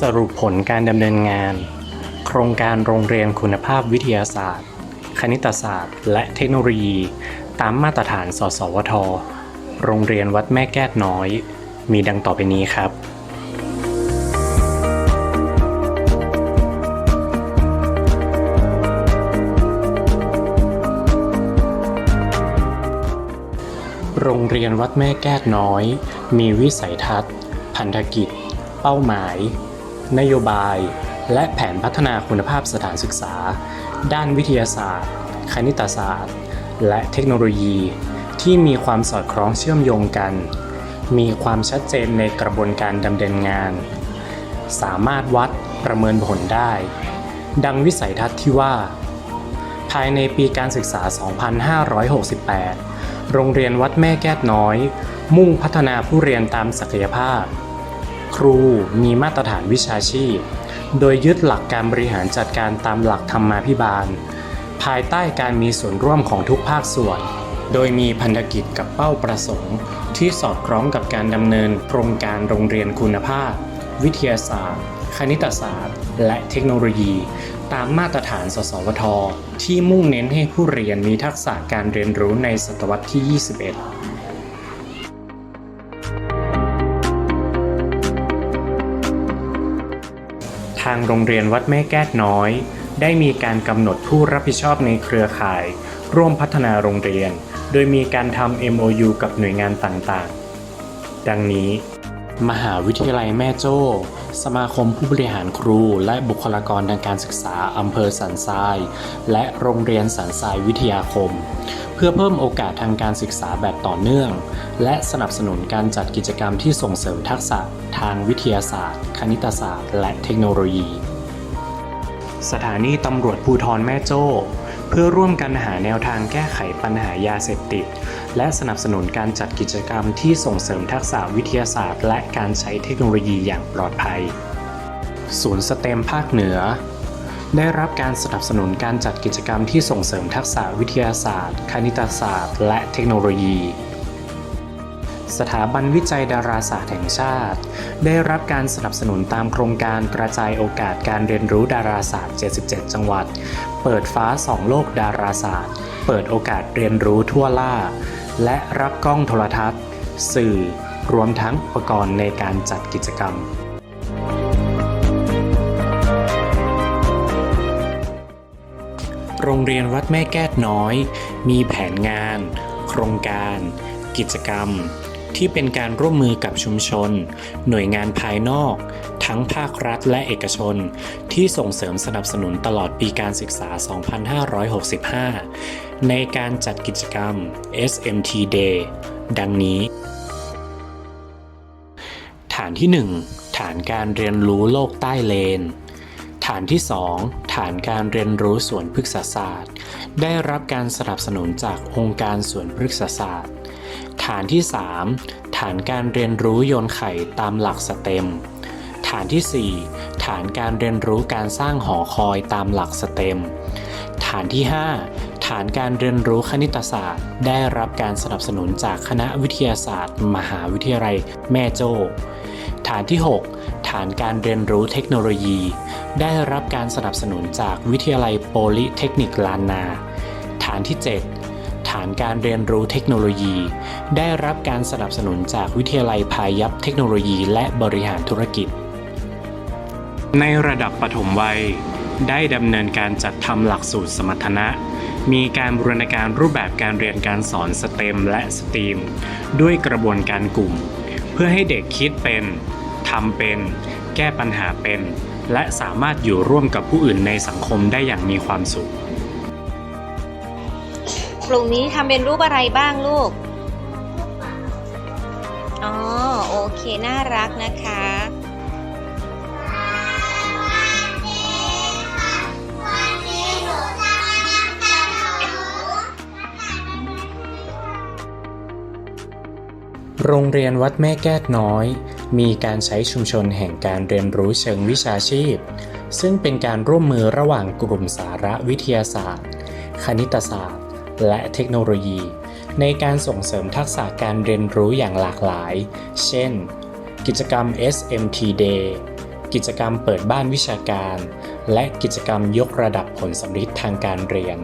สรุปผลการดำเนินงาน โครงการโรงเรียนคุณภาพวิทยาศาสตร์ คณิตศาสตร์ และเทคโนโลยี ตามมาตรฐานสสวท โรงเรียนวัดแม่แก้วน้อย มีดังต่อไปนี้ครับ โรงเรียนวัดแม่แก้วน้อย มีวิสัยทัศน์ พันธกิจ เป้าหมาย นโยบาย และแผนพัฒนาคุณภาพสถานศึกษา ด้านวิทยาศาสตร์ คณิตศาสตร์ และเทคโนโลยี ที่มีความสอดคล้องเชื่อมโยงกัน มีความชัดเจนในกระบวนการดำเนินงาน สามารถวัดประเมินผลได้ ดังวิสัยทัศน์ที่ว่า ภายในปีการศึกษา 2568 โรงเรียนวัดแม่แก้วน้อย มุ่งพัฒนาผู้เรียนตามศักยภาพ ครูมีมาตรฐานวิชาชีพ โดยยึดหลักการบริหารจัดการตามหลักธรรมาภิบาล ภายใต้การมีส่วนร่วมของทุกภาคส่วน โดยมีพันธกิจกับเป้าประสงค์ ที่สอดคล้องกับการดำเนินโครงการโรงเรียนคุณภาพ วิทยาศาสตร์ คณิตศาสตร์ และเทคโนโลยี ตามมาตรฐานสสวท ที่มุ่งเน้นให้ผู้เรียนมีทักษะการเรียนรู้ในศตวรรษที่ 21างโรงเรียนวัดแม่แก้ดน้อย ได้มีการกำหนดผู้รับผิดชอบในเครือข่าย ร่วมพัฒนาโรงเรียน โดยมีการทำ MOU กับหน่วยงานต่างๆ ดังนี้ มหาวิทยาลัยแม่โจ้ สมาคมผู้บริหารครู และบุคลากรทางการศึกษาอำเภอสันทราย และโรงเรียนสันทรายวิทยาคม เพื่อเพิ่มโอกาสทางการศึกษาแบบต่อเนื่อง และสนับสนุนการจัดกิจกรรมที่ส่งเสริมทักษะทางวิทยาศาสตร์ คณิตศาสตร์ และเทคโนโลยี สถานีตำรวจภูธรแม่โจ้ เพื่อร่วมกันหาแนวทางแก้ไขปัญหายาเสพติด และสนับสนุนการจัดกิจกรรมที่ส่งเสริมทักษะวิทยาศาสตร์ และการใช้เทคโนโลยีอย่างปลอดภัย ศูนย์สเต็มภาคเหนือ ได้รับการสนับสนุนการจัดกิจกรรมที่ส่งเสริมทักษะวิทยาศาสตร์ คณิตศาสตร์ และเทคโนโลยี สถาบันวิจัยดาราศาสตร์แห่งชาติ ได้รับการสนับสนุนตามโครงการกระจายโอกาสการเรียนรู้ดาราศาสตร์ 77 จังหวัด เปิดฟ้าสองโลกดาราศาสตร์ เปิดโอกาสเรียนรู้ทั่วล่า และรับกล้องโทรทัศน์ สื่อ รวมทั้งอุปกรณ์ในการจัดกิจกรรมโรงเรียนวัดแม่แก้วน้อย มีแผนงาน โครงการ กิจกรรม ที่เป็นการร่วมมือกับชุมชน หน่วยงานภายนอก ทั้งภาครัฐและเอกชน ที่ส่งเสริมสนับสนุนตลอดปีการศึกษา 2565 ในการจัดกิจกรรม SMT Day ดังนี้ ฐานที่ 1 ฐานการเรียนรู้โลกใต้เลน ฐานที่ 2 ฐานการเรียนรู้สวนพฤกษศาสตร์ ได้รับการสนับสนุนจากองค์การสวนพฤกษศาสตร์ ฐานที่ 3 ฐานการเรียนรู้โยนไข่ตามหลักสเต็ม ฐานที่ 4 ฐานการเรียนรู้การสร้างหอคอยตามหลักสเต็ม ฐานที่ 5 ฐานการเรียนรู้คณิตศาสตร์ ได้รับการสนับสนุนจากคณะวิทยาศาสตร์ มหาวิทยาลัยแม่โจ้ฐานที่ 6 ฐานการเรียนรู้เทคโนโลยี ได้รับการสนับสนุนจากวิทยาลัยโปลิเทคนิคลานนา ฐานที่ 7 ฐานการเรียนรู้เทคโนโลยี ได้รับการสนับสนุนจากวิทยาลัยพายัพเทคโนโลยีและบริหารธุรกิจ ในระดับปฐมวัย ได้ดำเนินการจัดทำหลักสูตรสมรรถนะ มีการบูรณาการรูปแบบการเรียนการสอนสเต็มและสตรีม ด้วยกระบวนการกลุ่ม เพื่อให้เด็กคิดเป็นทำเป็น แก้ปัญหาเป็น และสามารถอยู่ร่วมกับผู้อื่นในสังคมได้อย่างมีความสุข กลุ่มนี้ทำเป็นรูปอะไรบ้างลูก อ๋อ โอเค น่ารักนะคะโรงเรียนวัดแม่แก้วน้อย มีการใช้ชุมชนแห่งการเรียนรู้เชิงวิชาชีพ ซึ่งเป็นการร่วมมือระหว่างกลุ่มสาระวิทยาศาสตร์ คณิตศาสตร์ และเทคโนโลยี ในการส่งเสริมทักษะการเรียนรู้อย่างหลากหลาย เช่น กิจกรรม SMT Day กิจกรรมเปิดบ้านวิชาการ และกิจกรรมยกระดับผลสำฤทธิ์ทางการเรียน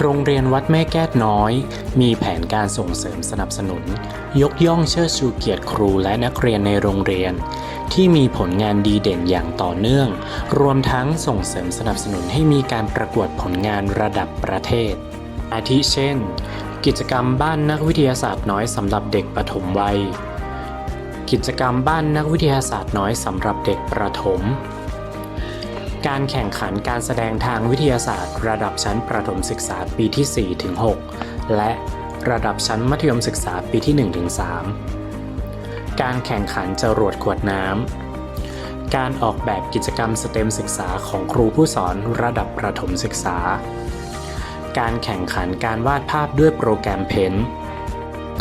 โรงเรียนวัดแม่แก้วน้อย มีแผนการส่งเสริมสนับสนุน ยกย่องเชิดชูเกียรติครูและนักเรียนในโรงเรียน ที่มีผลงานดีเด่นอย่างต่อเนื่อง รวมทั้งส่งเสริมสนับสนุนให้มีการประกวดผลงานระดับประเทศ อาทิเช่น กิจกรรมบ้านนักวิทยาศาสตร์น้อยสำหรับเด็กปฐมวัย กิจกรรมบ้านนักวิทยาศาสตร์น้อยสำหรับเด็กประถม การแข่งขันการแสดงทางวิทยาศาสตร์ ระดับชั้นประถมศึกษาปีที่ 4-6 และระดับชั้นมัธยมศึกษาปีที่ 1-3 การแข่งขันจรวดขวดน้ำ การออกแบบกิจกรรมสเต็มศึกษาของครูผู้สอนระดับประถมศึกษา การแข่งขันการวาดภาพด้วยโปรแกรมเพน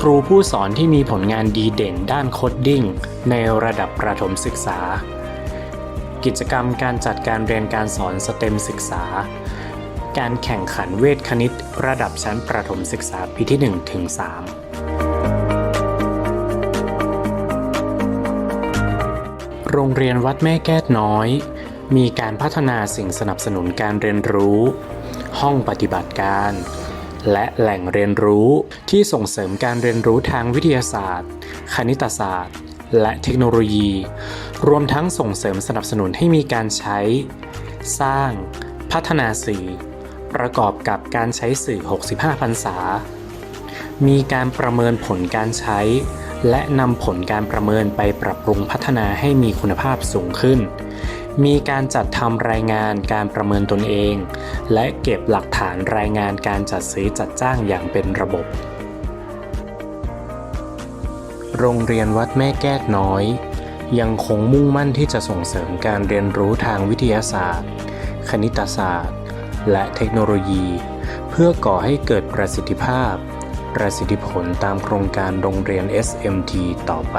ครูผู้สอนที่มีผลงานดีเด่นด้านโคดดิ้งในระดับประถมศึกษา กิจกรรมการจัดการเรียนการสอนสเต็มศึกษา การแข่งขันเวทคณิตระดับชั้นประถมศึกษาปีที่1ถึง3 โรงเรียนวัดแม่แก้วน้อย มีการพัฒนาสิ่งสนับสนุนการเรียนรู้ ห้องปฏิบัติการ และแหล่งเรียนรู้ที่ส่งเสริมการเรียนรู้ทางวิทยาศาสตร์ คณิตศาสตร์ และเทคโนโลยี รวมทั้งส่งเสริมสนับสนุนให้มีการใช้ สร้าง พัฒนาสื่อ ประกอบกับการใช้สื่อ 65พรรษา มีการประเมินผลการใช้ และนำผลการประเมินไปปรับปรุงพัฒนาให้มีคุณภาพสูงขึ้น มีการจัดทำรายงานการประเมินตนเอง และเก็บหลักฐานรายงานการจัดซื้อจัดจ้างอย่างเป็นระบบ โรงเรียนวัดแม่แก้น้อย ยังคงมุ่งมั่นที่จะส่งเสริมการเรียนรู้ทางวิทยาศาสตร์ คณิตศาสตร์ และเทคโนโลยี เพื่อก่อให้เกิดประสิทธิภาพ ประสิทธิผลตามโครงการโรงเรียน SMT ต่อไป